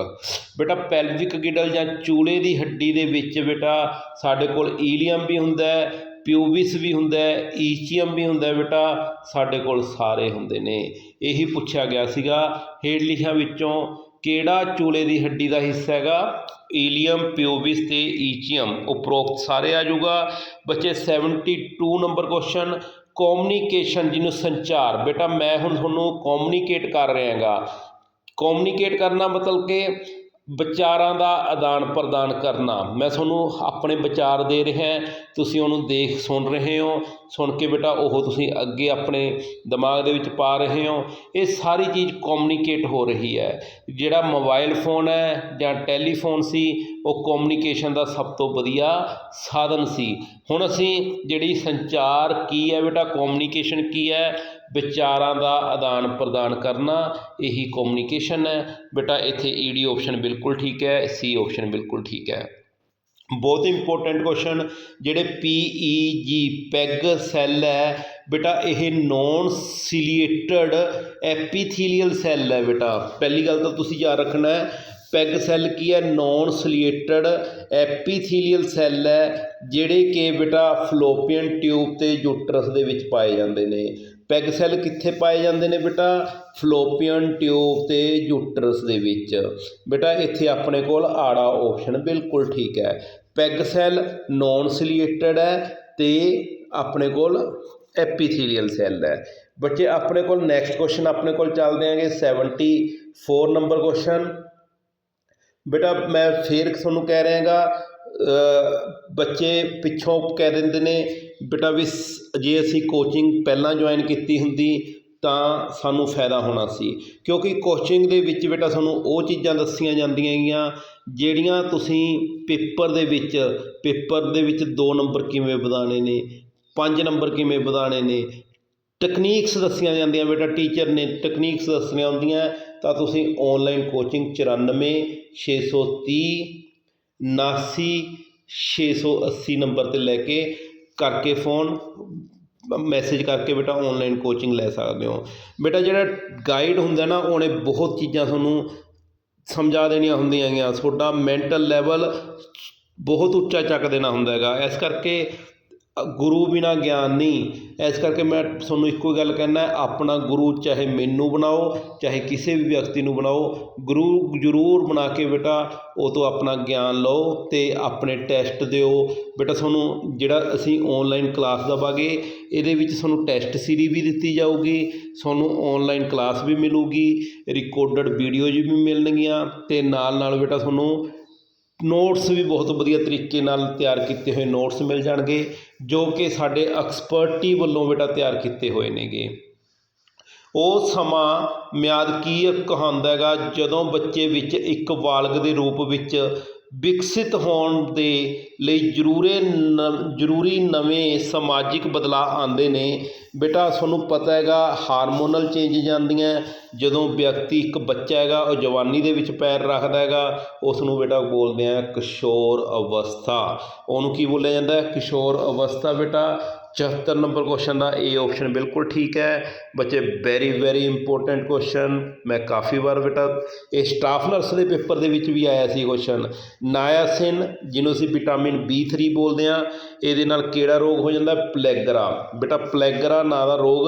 ਬੇਟਾ ਪੈਲਵਿਕ ਗਿਡਲ ਜਾਂ ਚੂਲੇ ਦੀ ਹੱਡੀ ਦੇ ਵਿੱਚ ਬੇਟਾ ਸਾਡੇ ਕੋਲ ਈਲੀਅਮ ਵੀ ਹੁੰਦਾ ਹੈ ਪਿਊਬਿਸ ਵੀ ਹੁੰਦਾ ਹੈ ਈਚੀਅਮ ਵੀ ਹੁੰਦਾ ਹੈ ਬੇਟਾ, ਸਾਡੇ ਕੋਲ ਸਾਰੇ ਹੁੰਦੇ ਨੇ। ਇਹੀ ਪੁੱਛਿਆ ਗਿਆ ਸੀਗਾ। ਹੇਠ ਲਿਖਿਆਂ ਵਿੱਚੋਂ ਕਿਹੜਾ ਚੂਲੇ ਦੀ ਹੱਡੀ ਦਾ ਹਿੱਸਾ ਹੈਗਾ? ਈਲੀਅਮ ਪਿਊਬਿਸ ਤੇ ਈਚੀਅਮ। ਉਪਰੋਕਤ ਸਾਰੇ ਆ ਜਾਊਗਾ। ਬੱਚੇ 72 ਨੰਬਰ ਕੁਐਸਚਨ ਕਮਿਊਨੀਕੇਸ਼ਨ ਜਿਹਨੂੰ ਸੰਚਾਰ। ਬੇਟਾ, ਮੈਂ ਹੁਣ ਤੁਹਾਨੂੰ ਕਮਿਊਨੀਕੇਟ ਕਰ ਰਿਹਾ ਹੈਗਾ ਕਮਿਊਨੀਕੇਟ ਕਰਨਾ ਮਤਲਬ ਕਿ ਵਿਚਾਰਾਂ ਦਾ ਆਦਾਨ ਪ੍ਰਦਾਨ ਕਰਨਾ। ਮੈਂ ਤੁਹਾਨੂੰ ਆਪਣੇ ਵਿਚਾਰ ਦੇ ਰਿਹਾ ਤੁਸੀਂ ਉਹਨੂੰ ਦੇਖ, ਸੁਣ ਰਹੇ ਹੋ। ਸੁਣ ਕੇ ਬੇਟਾ, ਉਹ ਤੁਸੀਂ ਅੱਗੇ ਆਪਣੇ ਦਿਮਾਗ ਦੇ ਵਿੱਚ ਪਾ ਰਹੇ ਹੋ। ਇਹ ਸਾਰੀ ਚੀਜ਼ ਕਮਿਊਨੀਕੇਟ ਹੋ ਰਹੀ ਹੈ। ਜਿਹੜਾ ਮੋਬਾਈਲ ਫੋਨ ਹੈ ਜਾਂ ਟੈਲੀਫੋਨ ਸੀ, ਉਹ ਕਮਿਊਨੀਕੇਸ਼ਨ ਦਾ ਸਭ ਤੋਂ ਵਧੀਆ ਸਾਧਨ ਸੀ। ਹੁਣ ਅਸੀਂ ਜਿਹੜੀ ਸੰਚਾਰ ਕੀ ਹੈ ਬੇਟਾ? ਕਮਿਊਨੀਕੇਸ਼ਨ ਕੀ ਹੈ? ਵਿਚਾਰਾਂ ਦਾ ਆਦਾਨ ਪ੍ਰਦਾਨ ਕਰਨਾ ਇਹੀ ਕਮਿਊਨੀਕੇਸ਼ਨ ਹੈ। ਬੇਟਾ, ਇੱਥੇ ਈਡੀ ਆਪਸ਼ਨ ਬਿਲਕੁਲ ਠੀਕ ਹੈ ਸੀ ਆਪਸ਼ਨ ਬਿਲਕੁਲ ਠੀਕ ਹੈ। ਬਹੁਤ ਇੰਪੋਰਟੈਂਟ ਕੁਐਸਚਨ ਜਿਹੜੇ ਪੀਈਜੀ ਪੈਗ ਸੈੱਲ ਹੈ। ਬੇਟਾ, ਇਹ ਨੋਨ ਸਿਲੀਏਟਡ ਐਪੀਥੀਲੀਅਲ ਸੈੱਲ ਹੈ ਬੇਟਾ। ਪਹਿਲੀ ਗੱਲ ਤਾਂ ਤੁਸੀਂ ਯਾਦ ਰੱਖਣਾ ਹੈ ਪੈਗ ਸੈੱਲ ਕੀ ਹੈ? ਨੋਨ ਸਿਲੀਏਟਡ ਐਪੀਥੀਲੀਅਲ ਸੈੱਲ ਹੈ, ਜਿਹੜੇ ਕਿ ਬੇਟਾ ਫਲੋਪੀਅਨ ਟਿਊਬ ਤੇ ਯੂਟਰਸ ਦੇ ਵਿੱਚ ਪਾਏ ਜਾਂਦੇ ਨੇ। ਪੈਗ ਸੈੱਲ ਕਿੱਥੇ ਪਾਏ ਜਾਂਦੇ ਨੇ ਬੇਟਾ? ਫਲੋਪੀਅਨ ਟਿਊਬ ਤੇ ਯੂਟਰਸ ਦੇ ਵਿੱਚ। ਬੇਟਾ, ਇੱਥੇ ਆਪਣੇ ਕੋਲ ਆੜਾ ਆਪਸ਼ਨ ਬਿਲਕੁਲ ਠੀਕ ਹੈ। ਪੈਗ ਸੈੱਲ ਨੌਨ ਸਿਲੀਏਟਡ ਹੈ ਤੇ ਆਪਣੇ ਕੋਲ ਐਪੀਥੀਲੀਅਲ ਸੈੱਲ ਹੈ। ਬੱਚੇ, ਆਪਣੇ ਕੋਲ ਨੈਕਸਟ ਕੁਐਸਚਨ ਆਪਣੇ ਕੋਲ ਚੱਲਦੇ ਆਂਗੇ। 74 ਨੰਬਰ ਕੁਐਸਚਨ ਬੇਟਾ, ਮੈਂ ਫੇਰ ਤੁਹਾਨੂੰ ਕਹਿ ਰਿਹਾਗਾ ਬੱਚੇ ਪਿੱਛੋਂ ਕਹਿ ਦਿੰਦੇ ਨੇ ਬੇਟਾ ਵੀ ਸ- ਜੇ ਅਸੀਂ ਕੋਚਿੰਗ ਪਹਿਲਾਂ ਜੁਆਇਨ ਕੀਤੀ ਹੁੰਦੀ ਤਾਂ ਸਾਨੂੰ ਫਾਇਦਾ ਹੋਣਾ ਸੀ। ਕਿਉਂਕਿ ਕੋਚਿੰਗ ਦੇ ਵਿੱਚ ਬੇਟਾ ਤੁਹਾਨੂੰ ਉਹ ਚੀਜ਼ਾਂ ਦੱਸੀਆਂ ਜਾਂਦੀਆਂ ਗੀਆਂ ਜਿਹੜੀਆਂ ਤੁਸੀਂ ਪੇਪਰ ਦੇ ਵਿੱਚ, ਪੇਪਰ ਦੇ ਵਿੱਚ 2 ਨੰਬਰ ਕਿਵੇਂ ਵਧਾਉਣੇ ਨੇ 5 ਨੰਬਰ ਕਿਵੇਂ ਵਧਾਉਣੇ ਨੇ ਟੈਕਨੀਕਸ ਦੱਸੀਆਂ ਜਾਂਦੀਆਂ ਬੇਟਾ ਟੀਚਰ ਨੇ ਟੈਕਨੀਕਸ ਦੱਸਣੀਆਂ ਹੁੰਦੀਆਂ, ਤਾਂ ਤੁਸੀਂ ਆਨਲਾਈਨ ਕੋਚਿੰਗ 94 630 ਉਨਾਸੀ 680 ਨੰਬਰ ਤੇ ਲੈ ਕੇ ਕਰਕੇ ਫੋਨ ਮੈਸੇਜ ਕਰਕੇ ਬੇਟਾ ਔਨਲਾਈਨ ਕੋਚਿੰਗ ਲੈ ਸਕਦੇ ਹੋ। ਬੇਟਾ ਜਿਹੜਾ ਗਾਈਡ ਹੁੰਦਾ ਨਾ, ਉਹਨੇ ਬਹੁਤ ਚੀਜ਼ਾਂ ਤੁਹਾਨੂੰ ਸਮਝਾ ਦੇਣੀਆਂ ਹੁੰਦੀਆਂ ਹੈਗੀਆਂ। ਤੁਹਾਡਾ ਮੈਂਟਲ ਲੈਵਲ ਬਹੁਤ ਉੱਚਾ ਚੱਕ ਦੇਣਾ ਹੁੰਦਾ ਹੈਗਾ। ਇਸ ਕਰਕੇ ਗੁਰੂ ਬਿਨਾਂ ਗਿਆਨ ਨਹੀਂ। ਇਸ ਕਰਕੇ ਮੈਂ ਤੁਹਾਨੂੰ ਇੱਕੋ ਗੱਲ ਕਹਿੰਦਾ ਆਪਣਾ ਗੁਰੂ ਚਾਹੇ ਮੈਨੂੰ ਬਣਾਓ, ਚਾਹੇ ਕਿਸੇ ਵੀ ਵਿਅਕਤੀ ਨੂੰ ਬਣਾਓ, ਗੁਰੂ ਜ਼ਰੂਰ ਬਣਾ ਕੇ ਬੇਟਾ, ਉਹ ਤੋਂ ਆਪਣਾ ਗਿਆਨ ਲਓ ਅਤੇ ਆਪਣੇ ਟੈਸਟ ਦਿਓ। ਬੇਟਾ, ਤੁਹਾਨੂੰ ਜਿਹੜਾ ਅਸੀਂ ਔਨਲਾਈਨ ਕਲਾਸ ਦੇਵਾਂਗੇ, ਇਹਦੇ ਵਿੱਚ ਤੁਹਾਨੂੰ ਟੈਸਟ ਸੀਰੀ ਵੀ ਦਿੱਤੀ ਜਾਊਗੀ, ਤੁਹਾਨੂੰ ਔਨਲਾਈਨ ਕਲਾਸ ਵੀ ਮਿਲੂਗੀ ਰਿਕਾਰਡਡ ਵੀਡੀਓਜ਼ ਵੀ ਮਿਲਣਗੀਆਂ ਅਤੇ ਨਾਲ ਨਾਲ ਬੇਟਾ, ਤੁਹਾਨੂੰ ਨੋਟਸ ਵੀ ਬਹੁਤ ਵਧੀਆ ਤਰੀਕੇ ਨਾਲ ਤਿਆਰ ਕੀਤੇ ਹੋਏ ਨੋਟਸ ਮਿਲ ਜਾਣਗੇ, ਜੋ ਕਿ ਸਾਡੇ ਐਕਸਪਰਟੀ ਵੱਲੋਂ ਬੇਟਾ ਤਿਆਰ ਕੀਤੇ ਹੋਏ ਨੇਗੇ। ਉਹ ਸਮਾਂ ਮਿਆਦ ਕੀ ਕਹਾਉਂਦਾ ਹੈਗਾ, ਜਦੋਂ ਬੱਚੇ ਵਿੱਚ ਇੱਕ ਬਾਲਗ ਦੇ ਰੂਪ ਵਿੱਚ ਵਿਕਸਿਤ ਹੋਣ ਦੇ ਲਈ ਜ਼ਰੂਰੇ ਨ, ਜ਼ਰੂਰੀ ਨਵੇਂ ਸਮਾਜਿਕ ਬਦਲਾਅ ਆਉਂਦੇ ਨੇ। ਬੇਟਾ, ਤੁਹਾਨੂੰ ਪਤਾ ਹੈਗਾ, ਹਾਰਮੋਨਲ ਚੇਂਜਸ ਆਉਂਦੀਆਂ। ਜਦੋਂ ਵਿਅਕਤੀ ਇੱਕ ਬੱਚਾ ਹੈਗਾ, ਉਹ ਜਵਾਨੀ ਦੇ ਵਿੱਚ ਪੈਰ ਰੱਖਦਾ ਹੈਗਾ, ਉਸ ਨੂੰ ਬੇਟਾ ਬੋਲਦੇ ਆ ਕਿਸ਼ੋਰ ਅਵਸਥਾ। ਉਹਨੂੰ ਕੀ ਬੋਲਿਆ ਜਾਂਦਾ ਕਿਸ਼ੋਰ ਅਵਸਥਾ, ਬੇਟਾ। 74 ਨੰਬਰ ਕੁਐਸਚਨ ਦਾ ਏ ਆਪਸ਼ਨ ਬਿਲਕੁਲ ਠੀਕ ਹੈ। ਬੱਚੇ ਵੈਰੀ ਵੈਰੀ ਇੰਪੋਰਟੈਂਟ ਕੁਐਸਚਨ ਮੈਂ ਕਾਫੀ ਵਾਰ ਬੇਟਾ, ਇਹ ਸਟਾਫ ਨਰਸ ਦੇ ਪੇਪਰ ਦੇ ਵਿੱਚ ਵੀ ਆਇਆ ਸੀ ਕੁਐਸਚਨ ਨਾਇਆਸਿਨ ਜਿਹਨੂੰ ਅਸੀਂ ਵਿਟਾਮਿਨ B3 ਬੋਲਦੇ ਆ ਇਹਦੇ ਨਾਲ ਕਿਹੜਾ ਰੋਗ ਹੋ ਜਾਂਦਾ? ਪਲੈਗਰਾ ਬੇਟਾ ਪਲੈਗਰਾ ਨਾਂ ਦਾ ਰੋਗ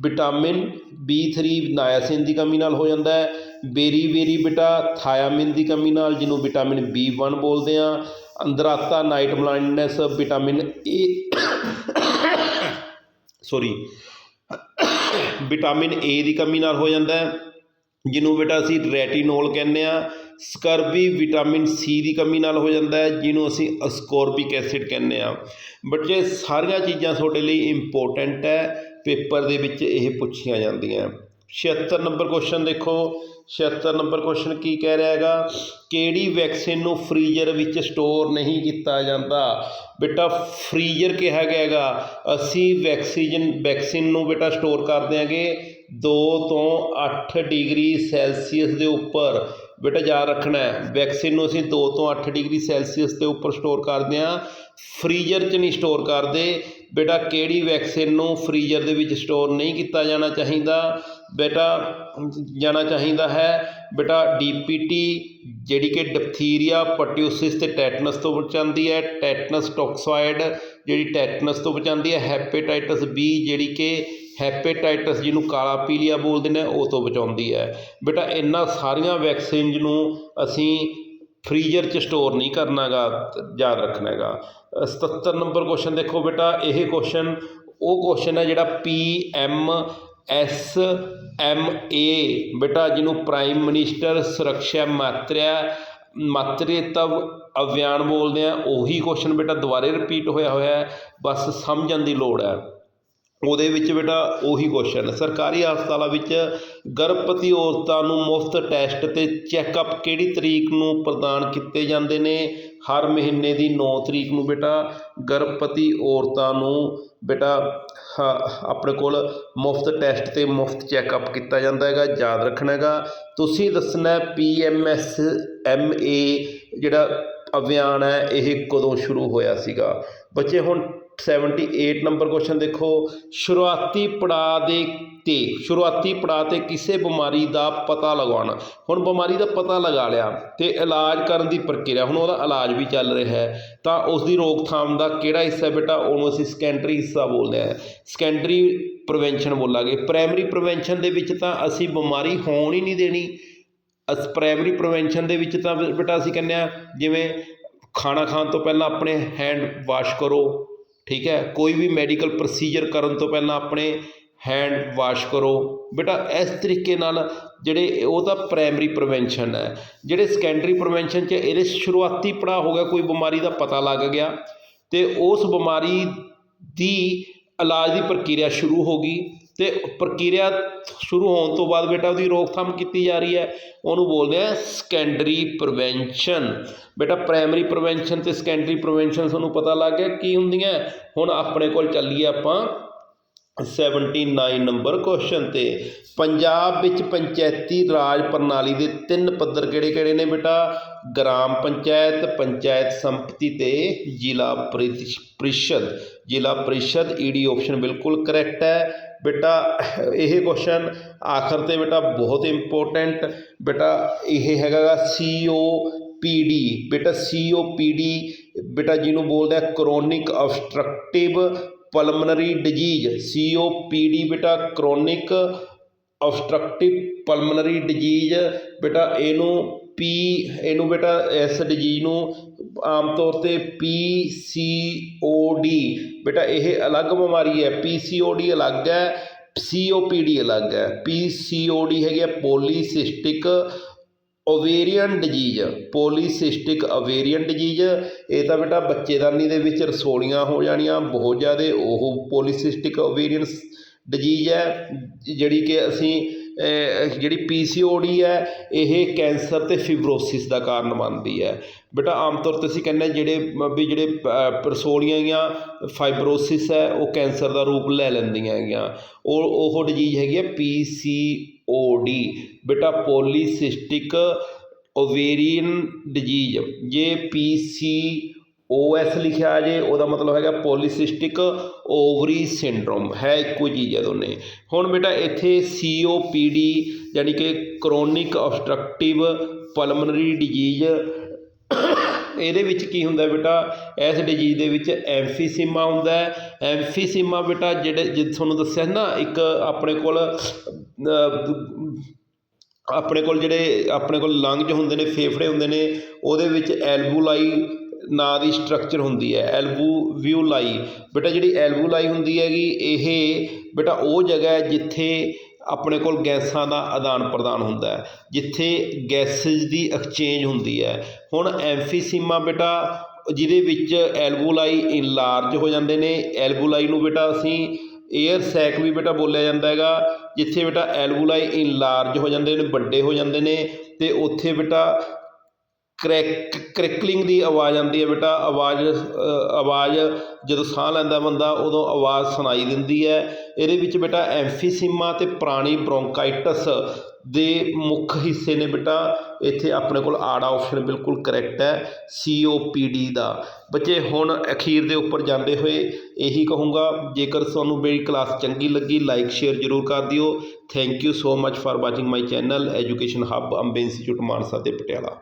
ਵਿਟਾਮਿਨ B3 ਨਾਇਆਸਿਨ ਦੀ ਕਮੀ ਨਾਲ ਹੋ ਜਾਂਦਾ ਹੈ। ਬੇਰੀ ਬੇਰੀ ਬੇਟਾ ਥਾਇਆਮਿਨ ਦੀ ਕਮੀ ਨਾਲ, ਜਿਹਨੂੰ ਵਿਟਾਮਿਨ B1 ਬੋਲਦੇ ਆ ਅੰਦਰਾਤਾ night blindness, vitamin A, sorry, vitamin A ਦੀ ਕਮੀ ਨਾਲ ਹੋ ਜਾਂਦਾ ਹੈ, ਜਿਹਨੂੰ ਬੇਟਾ ਅਸੀਂ ਰੈਟੀਨੋਲ ਕਹਿੰਦੇ ਆ ਸਕਰਬੀ, ਵਿਟਾਮਿਨ ਸੀ ਦੀ ਕਮੀ ਨਾਲ ਹੋ ਜਾਂਦਾ ਹੈ, ਜਿਹਨੂੰ ਅਸੀਂ ਅਸਕੋਰਬਿਕ ਐਸਿਡ ਕਹਿੰਦੇ ਆ ਬੱਚੇ ਸਾਰੀਆਂ ਚੀਜ਼ਾਂ ਤੁਹਾਡੇ ਲਈ ਇੰਪੋਰਟੈਂਟ ਹੈ, ਪੇਪਰ ਦੇ ਵਿੱਚ ਇਹ ਪੁੱਛੀਆਂ ਜਾਂਦੀਆਂ 76 ਨੰਬਰ ਕੁਐਸਚਨ ਦੇਖੋ। 76 ਨੰਬਰ ਕੁਐਸਚਨ ਕੀ ਕਹਿ ਰਿਹਾ ਹੈਗਾ? ਕਿਹੜੀ ਵੈਕਸੀਨ ਨੂੰ ਫ੍ਰੀਜ਼ਰ ਵਿੱਚ ਸਟੋਰ ਨਹੀਂ ਕੀਤਾ ਜਾਂਦਾ? ਬੇਟਾ ਫ੍ਰੀਜ਼ਰ ਕਿਹਾ ਗਿਆ ਹੈਗਾ। ਅਸੀਂ ਵੈਕਸੀਜਨ ਵੈਕਸੀਨ ਨੂੰ ਬੇਟਾ ਸਟੋਰ ਕਰ ਦਿਆਂਗੇ 2 ਤੋਂ 8 ਡਿਗਰੀ ਸੈਲਸੀਅਸ ਦੇ ਉੱਪਰ। ਬੇਟਾ, ਯਾਦ ਰੱਖਣਾ ਹੈ ਵੈਕਸੀਨ ਨੂੰ ਅਸੀਂ 2 ਤੋਂ 8 ਡਿਗਰੀ ਸੈਲਸੀਅਸ ਦੇ ਉੱਪਰ ਸਟੋਰ ਕਰਦੇ ਹਾਂ ਫ੍ਰੀਜ਼ਰ 'ਚ ਨਹੀਂ ਸਟੋਰ ਕਰਦੇ। ਬੇਟਾ, ਕਿਹੜੀ ਵੈਕਸੀਨ ਨੂੰ ਫ੍ਰੀਜ਼ਰ ਦੇ ਵਿੱਚ ਸਟੋਰ ਨਹੀਂ ਕੀਤਾ ਜਾਣਾ ਚਾਹੀਦਾ? ਬੇਟਾ ਜਾਣਾ ਚਾਹੀਦਾ ਹੈ। ਬੇਟਾ ਡੀ ਪੀ ਟੀ ਜਿਹੜੀ ਕਿ ਡਿਪਥੀਰੀਆ ਪਟਿਊਸਿਸ ਅਤੇ ਟੈਟਨਸ ਤੋਂ ਬਚਾਉਂਦੀ ਹੈ। ਟੈਟਨਸ ਟੌਕਸਾਇਡ ਜਿਹੜੀ ਟੈਟਨਸ ਤੋਂ ਬਚਾਉਂਦੀ ਹੈ। ਹੈਪੇਟਾਈਟਸ ਬੀ ਜਿਹੜੀ ਕਿ ਹੈਪੇਟਾਈਟਸ ਜਿਹਨੂੰ ਕਾਲਾ ਪੀਲੀਆ ਬੋਲਦੇ ਨੇ, ਉਹ ਤੋਂ ਬਚਾਉਂਦੀ ਹੈ। ਬੇਟਾ ਇਹਨਾਂ ਸਾਰੀਆਂ ਵੈਕਸੀਨਜ਼ ਨੂੰ ਅਸੀਂ ਫ੍ਰੀਜ਼ਰ 'ਚ ਸਟੋਰ ਨਹੀਂ ਕਰਨਾ ਗਾ ਯਾਦ ਰੱਖਣਾ ਹੈਗਾ 77 ਨੰਬਰ ਕੁਐਸਚਨ ਦੇਖੋ ਬੇਟਾ, ਇਹ ਕੁਐਸਚਨ ਉਹ ਕੁਐਸਚਨ ਹੈ ਜਿਹੜਾ P M S M A. ਬੇਟਾ, ਜਿਹਨੂੰ ਪ੍ਰਾਈਮ ਮਨਿਸਟਰ ਸੁਰੱਖਿਆ ਮਾਤਰਿਆ, ਮਾਤ੍ਰਿਤਵ ਅਭਿਆਨ ਬੋਲਦੇ ਹਾਂ ਉਹੀ ਕੁਸ਼ਚਨ ਬੇਟਾ ਦੁਬਾਰੇ ਰਿਪੀਟ ਹੋਇਆ ਹੋਇਆ ਬਸ ਸਮਝਣ ਦੀ ਲੋੜ ਹੈ। ਉਹਦੇ ਵਿੱਚ ਬੇਟਾ ਉਹੀ ਕੁਐਸਚਨ ਸਰਕਾਰੀ ਹਸਪਤਾਲਾਂ ਵਿੱਚ ਗਰਭਵਤੀ ਔਰਤਾਂ ਨੂੰ ਮੁਫਤ ਟੈਸਟ ਤੇ ਚੈੱਕਅਪ ਕਿਹੜੀ ਤਰੀਕ ਨੂੰ ਪ੍ਰਦਾਨ ਕੀਤੇ ਜਾਂਦੇ ਨੇ? ਹਰ ਮਹੀਨੇ ਦੀ 9 ਤਰੀਕ ਨੂੰ ਬੇਟਾ ਗਰਭਵਤੀ ਔਰਤਾਂ ਨੂੰ ਬੇਟਾ, ਹ- ਆਪਣੇ ਕੋਲ ਮੁਫਤ ਟੈਸਟ ਤੇ ਮੁਫਤ ਚੈੱਕਅਪ ਕੀਤਾ ਜਾਂਦਾ ਹੈਗਾ, ਯਾਦ ਰੱਖਣਾ ਹੈਗਾ। ਤੁਸੀਂ ਦੱਸਣਾ P M S M A ਜਿਹੜਾ ਅਭਿਆਨ ਹੈ, ਇਹ ਕਦੋਂ ਸ਼ੁਰੂ ਹੋਇਆ ਸੀਗਾ? ਬੱਚੇ, ਹੁਣ 78 ਨੰਬਰ ਕੁਐਸਚਨ ਦੇਖੋ। ਸ਼ੁਰੂਆਤੀ ਪੜਾਅ ਦੇ ਤੇ, ਸ਼ੁਰੂਆਤੀ ਪੜਾਅ ਤੇ ਕਿਸੇ ਬਿਮਾਰੀ ਦਾ ਪਤਾ ਲਗਾਉਣਾ ਹੁਣ ਬਿਮਾਰੀ ਦਾ ਪਤਾ ਲਗਾ ਲਿਆ ਤੇ ਇਲਾਜ ਕਰਨ ਦੀ ਪ੍ਰਕਿਰਿਆ, ਹੁਣ ਉਹਦਾ ਇਲਾਜ ਵੀ ਚੱਲ ਰਿਹਾ ਹੈ। ਤਾਂ ਉਸ ਦੀ ਰੋਕਥਾਮ ਦਾ ਕਿਹੜਾ ਹਿੱਸਾ ਬੇਟਾ? ਉਹਨੂੰ ਅਸੀਂ ਸੈਕੰਡਰੀ ਹਿੱਸਾ ਬੋਲਦੇ ਹਾਂ। ਸੈਕੰਡਰੀ ਪ੍ਰੀਵੈਂਸ਼ਨ ਬੋਲਾਂਗੇ। ਪ੍ਰਾਇਮਰੀ ਪ੍ਰੀਵੈਂਸ਼ਨ ਦੇ ਵਿੱਚ ਤਾਂ ਅਸੀਂ ਬਿਮਾਰੀ ਹੋਣ ਹੀ ਨਹੀਂ ਦੇਣੀ। ਅਸ ਪ੍ਰਾਇਮਰੀ ਪ੍ਰੀਵੈਂਸ਼ਨ ਦੇ ਵਿੱਚ ਤਾਂ ਬੇਟਾ ਅਸੀਂ ਕਹਿੰਦੇ ਆ ਜਿਵੇਂ ਖਾਣਾ ਖਾਣ ਤੋਂ ਪਹਿਲਾਂ ਆਪਣੇ ਹੈਂਡ ਵਾਸ਼ ਕਰੋ। ਠੀਕ ਹੈ, ਕੋਈ ਵੀ ਮੈਡੀਕਲ ਪ੍ਰੋਸੀਜਰ ਕਰਨ ਤੋਂ ਪਹਿਲਾਂ ਆਪਣੇ ਹੈਂਡ ਵਾਸ਼ ਕਰੋ। ਬੇਟਾ, ਇਸ ਤਰੀਕੇ ਨਾਲ ਜਿਹੜੇ ਉਹ ਤਾਂ ਪ੍ਰਾਇਮਰੀ ਪ੍ਰੀਵੈਂਸ਼ਨ ਹੈ। ਜਿਹੜੇ ਸੈਕੰਡਰੀ ਪ੍ਰੀਵੈਂਸ਼ਨ 'ਚ ਇਹਦੇ ਸ਼ੁਰੂਆਤੀ ਪੜਾਅ ਹੋ ਗਿਆ, ਕੋਈ ਬਿਮਾਰੀ ਦਾ ਪਤਾ ਲੱਗ ਗਿਆ ਅਤੇ ਉਸ ਬਿਮਾਰੀ ਦੀ ਇਲਾਜ ਦੀ ਪ੍ਰਕਿਰਿਆ ਸ਼ੁਰੂ ਹੋ ਗਈ। ਅਤੇ ਪ੍ਰਕਿਰਿਆ ਸ਼ੁਰੂ ਹੋਣ ਤੋਂ ਬਾਅਦ ਬੇਟਾ ਉਹਦੀ ਰੋਕਥਾਮ ਕੀਤੀ ਜਾ ਰਹੀ ਹੈ। ਉਹਨੂੰ ਬੋਲਦੇ ਆ ਸਕੈਂਡਰੀ ਪ੍ਰੀਵੈਂਸ਼ਨ ਬੇਟਾ ਪ੍ਰਾਇਮਰੀ ਪ੍ਰੀਵੈਂਸ਼ਨ ਅਤੇ ਸੈਕੰਡਰੀ ਪ੍ਰੀਵੈਂਸ਼ਨ ਤੁਹਾਨੂੰ ਪਤਾ ਲੱਗ ਗਿਆ ਕੀ ਹੁੰਦੀਆਂ। ਹੁਣ ਆਪਣੇ ਕੋਲ ਚੱਲੀਏ ਆਪਾਂ 79 ਨੰਬਰ ਕੁਐਸਚਨ ਤੇ ਪੰਜਾਬ ਵਿੱਚ ਪੰਚਾਇਤੀ ਰਾਜ ਪ੍ਰਣਾਲੀ ਦੇ ਤਿੰਨ ਪੱਧਰ ਕਿਹੜੇ ਕਿਹੜੇ ਨੇ ਬੇਟਾ? ਗ੍ਰਾਮ ਪੰਚਾਇਤ ਪੰਚਾਇਤ ਸੰਪਤੀ ਤੇ ਜ਼ਿਲ੍ਹਾ ਪ੍ਰੀਸ਼- ਪ੍ਰੀਸ਼ਦ। ਜ਼ਿਲ੍ਹਾ ਪ੍ਰੀਸ਼ਦ ਈਡੀ ਆਪਸ਼ਨ ਬਿਲਕੁਲ ਕਰੈਕਟ ਹੈ। ਬੇਟਾ, ਇਹ ਕੁਐਸਚਨ ਆਖਰ ਤੇ ਬੇਟਾ ਬਹੁਤ ਇੰਪੋਰਟੈਂਟ ਬੇਟਾ, ਇਹ ਹੈਗਾ ਸੀਓ ਪੀਡੀ ਬੇਟਾ ਸੀਓ ਪੀਡੀ ਬੇਟਾ ਜਿਹਨੂੰ ਬੋਲਦਾ chronic obstructive pulmonary disease COPD ਬੇਟਾ ਕਰੋਨਿਕ ਆਬਸਟਰਕਟਿਵ ਪਲਮਨਰੀ ਡਿਜੀਜ਼ ਬੇਟਾ ਇਹਨੂੰ ਪੀ ਇਹਨੂੰ ਬੇਟਾ ਇਸ ਡਿਜੀਜ਼ ਨੂੰ ਆਮ ਤੌਰ ਤੇ ਪੀ ਸੀ ਓ ਡੀ ਬੇਟਾ ਇਹ ਅਲੱਗ ਬਿਮਾਰੀ ਹੈ ਪੀ ਸੀ ਓ ਡੀ ਅਲੱਗ ਹੈ ਸੀਓਪੀਡੀ ਅਲੱਗ ਹੈ ਪੀ ਪੀਸੀਓਡੀ ਹੈਗੀ ਹੈ ਪੋਲੀਸਿਸਟਿਕ ਓਵੇਰੀਅਨ ਡਿਜੀਜ਼ ਪੋਲੀਸਿਸਟਿਕ ਓਵੇਰੀਅਨ ਡਿਜੀਜ਼ ਇਹ ਤਾਂ ਬੇਟਾ ਬੱਚੇਦਾਨੀ ਦੇ ਵਿੱਚ ਰਸੋਲੀਆਂ ਹੋ ਜਾਣੀਆਂ ਬਹੁਤ ਜ਼ਿਆਦਾ ਉਹ ਪੋਲੀਸਿਸਟਿਕ ਓਵੇਰੀਅਨ ਡਿਜੀਜ਼ ਹੈ ਜਿਹੜੀ ਕਿ ਅਸੀਂ ਅਹ, ਜਿਹੜੀ ਪੀਸੀਓਡੀ ਹੈ ਇਹ ਕੈਂਸਰ ਤੇ ਫਿਬਰੋਸਿਸ ਦਾ ਕਾਰਨ ਬਣਦੀ ਹੈ। ਬੇਟਾ ਆਮ ਤੌਰ ਤੇ ਅਸੀਂ ਕਹਿੰਦੇ ਜਿਹੜੇ ਵੀ ਜਿਹੜੇ ਰਸੋਲੀਆਂ ਜਾਂ ਫਾਈਬਰੋਸਿਸ ਹੈ ਉਹ ਕੈਂਸਰ ਦਾ ਰੂਪ ਲੈ ਲੈਂਦੀਆਂ ਹੈਗੀਆਂ। ਉਹ ਉਹ ਡਿਜੀਜ਼ ਹੈਗੀ ਹੈ ਓ ਡੀ ਬੇਟਾ, ਪੋਲੀਸਿਸਟਿਕ ਓਵੇਰੀਅਨ ਡਿਜੀਜ਼। ਜੇ ਪੀ ਸੀ ਓ ਓਐਸ ਲਿਖਿਆ ਜੇ, ਉਹਦਾ ਮਤਲਬ ਹੈਗਾ ਪੋਲੀਸਿਸਟਿਕ ਓਵਰੀ ਸਿੰਡਰੋਮ। ਹੈ ਇੱਕੋ ਚੀਜ਼ ਹੈ ਦੋਨੇ। ਹੁਣ ਬੇਟਾ, ਇੱਥੇ ਸੀ ਓ ਪੀ ਡੀ, ਯਾਨੀ ਕਿ ਕਰੋਨਿਕ ਆਬਸਟਰਕਟਿਵ ਪਲਮਨਰੀ ਡਿਜੀਜ਼, ਇਹਦੇ ਵਿੱਚ ਕੀ ਹੁੰਦਾ ਬੇਟਾ? ਇਸ ਡਿਜੀਜ਼ ਦੇ ਵਿੱਚ ਐਮਫੀਸੀਮਾ ਹੁੰਦਾ ਹੈ। ਐਮਫੀਸੀਮਾ ਬੇਟਾ, ਜਿਹੜੇ ਜਿ ਤੁਹਾਨੂੰ ਦੱਸਿਆ ਨਾ, ਇੱਕ ਆਪਣੇ ਕੋਲ ਆਪਣੇ ਕੋਲ ਜਿਹੜੇ, ਆਪਣੇ ਕੋਲ ਲੰਗਜ ਹੁੰਦੇ ਨੇ, ਫੇਫੜੇ ਹੁੰਦੇ ਨੇ, ਉਹਦੇ ਵਿੱਚ ਐਲਬੂਲਾਈ ਨਾਂ ਦੀ ਸਟਰਕਚਰ ਹੁੰਦੀ ਹੈ ਐਲਬੂਵਿਊਲਾਈ ਬੇਟਾ, ਜਿਹੜੀ ਐਲਬੂਲਾਈ ਹੁੰਦੀ ਹੈਗੀ, ਇਹ ਬੇਟਾ, ਉਹ ਜਗ੍ਹਾ ਹੈ ਜਿੱਥੇ ਆਪਣੇ ਕੋਲ ਗੈਸਾਂ ਦਾ ਆਦਾਨ ਪ੍ਰਦਾਨ ਹੁੰਦਾ ਹੈ, ਜਿੱਥੇ ਗੈਸਿਸ ਦੀ ਐਕਸਚੇਂਜ ਹੁੰਦੀ ਹੈ। ਹੁਣ ਐਮਫੀਸੀਮਾ ਬੇਟਾ, ਜਿਹਦੇ ਵਿੱਚ ਐਲਬੂਲਾਈ ਇਨਲਾਰਜ ਹੋ ਜਾਂਦੇ ਨੇ ਐਲਬੂਲਾਈ ਨੂੰ ਬੇਟਾ ਅਸੀਂ 에ਅਰ ਸੈਕ ਵੀ ਬੇਟਾ ਬੋਲਿਆ ਜਾਂਦਾ ਹੈਗਾ, ਜਿੱਥੇ ਬੇਟਾ ਐਲਬੂਲਾਈ ਇਨਲਾਰਜ ਹੋ ਜਾਂਦੇ ਨੇ, ਵੱਡੇ ਹੋ ਜਾਂਦੇ ਨੇ, ਤੇ ਉੱਥੇ ਬੇਟਾ ਕਰੈਕ ਕ੍ਰੈਕਲਿੰਗ ਦੀ ਆਵਾਜ਼ ਆਉਂਦੀ ਹੈ ਬੇਟਾ, ਆਵਾਜ਼ ਆਵਾਜ਼ ਜਦੋਂ ਸਾਹ ਲੈਂਦਾ ਬੰਦਾ, ਉਦੋਂ ਆਵਾਜ਼ ਸੁਣਾਈ ਦਿੰਦੀ ਹੈ। ਇਹਦੇ ਵਿੱਚ ਬੇਟਾ ਐਮਫੀਸੀਮਾ ਤੇ ਪ੍ਰਾਣੀ ਬ੍ਰੋਂਕਾਈਟਸ ਦੇ ਮੁੱਖ ਹਿੱਸੇ ਨੇ ਬੇਟਾ। ਇੱਥੇ ਆਪਣੇ ਕੋਲ ਆੜਾ ਆਪਸ਼ਨ ਬਿਲਕੁਲ ਕਰੈਕਟ ਹੈ ਸੀ ਓ ਪੀ ਡੀ ਦਾ। ਬੱਚੇ, ਹੁਣ ਅਖੀਰ ਦੇ ਉੱਪਰ ਜਾਂਦੇ ਹੋਏ ਇਹੀ ਕਹੂੰਗਾ, ਜੇਕਰ ਤੁਹਾਨੂੰ ਮੇਰੀ ਕਲਾਸ ਚੰਗੀ ਲੱਗੀ ਲਾਈਕ ਸ਼ੇਅਰ ਜ਼ਰੂਰ ਕਰ ਦਿਓ। Thank you so much for watching my channel education hub Bombay institute Mansa ਤੇ ਪਟਿਆਲਾ।